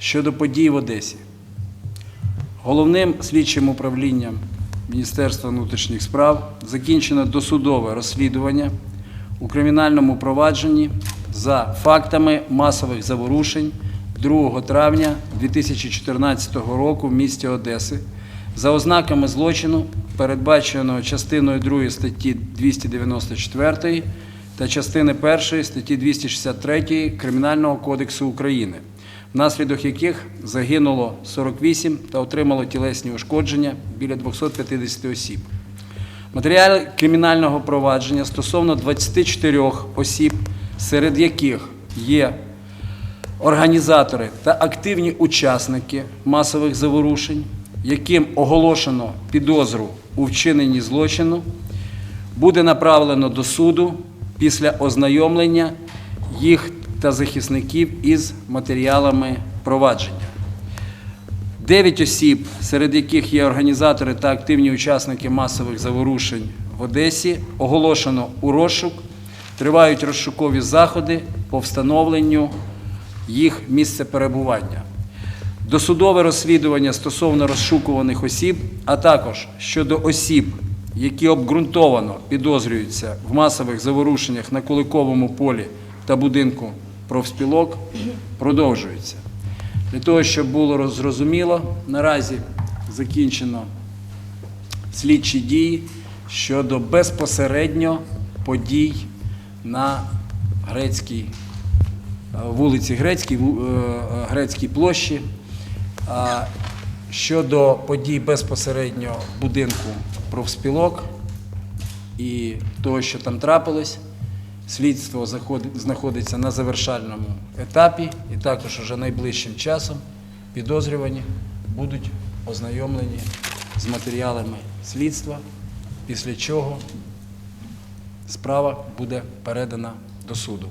щодо подій в Одесі. Головним слідчим управлінням Міністерства внутрішніх справ закінчено досудове розслідування у кримінальному провадженні за фактами масових заворушень 2 травня 2014 року в місті Одеси за ознаками злочину, передбаченого частиною 2 статті 294 та частини 1 статті 263 Кримінального кодексу України, внаслідок яких загинуло 48 та отримало тілесні ушкодження біля 250 осіб. Матеріали кримінального провадження стосовно 24 осіб, серед яких є організатори та активні учасники масових заворушень, яким оголошено підозру у вчиненні злочину, буде направлено до суду після ознайомлення їх та захисників із матеріалами провадження. Дев'ять осіб, серед яких є організатори та активні учасники масових заворушень в Одесі, оголошено у розшук. Тривають розшукові заходи по встановленню їх місця перебування. Досудове розслідування стосовно розшукуваних осіб, а також щодо осіб, які обґрунтовано підозрюються в масових заворушеннях на Куликовому полі та будинку профспілок, продовжується. Для того, щоб було зрозуміло, наразі закінчено слідчі дії щодо безпосередньо подій на Грецькій е, вулиці Грецькій, е, Грецькій площі. Щодо подій безпосередньо будинку профспілок і того, що там трапилось, слідство знаходиться на завершальному етапі, і також уже найближчим часом підозрювані будуть ознайомлені з матеріалами слідства, після чого справа буде передана до суду.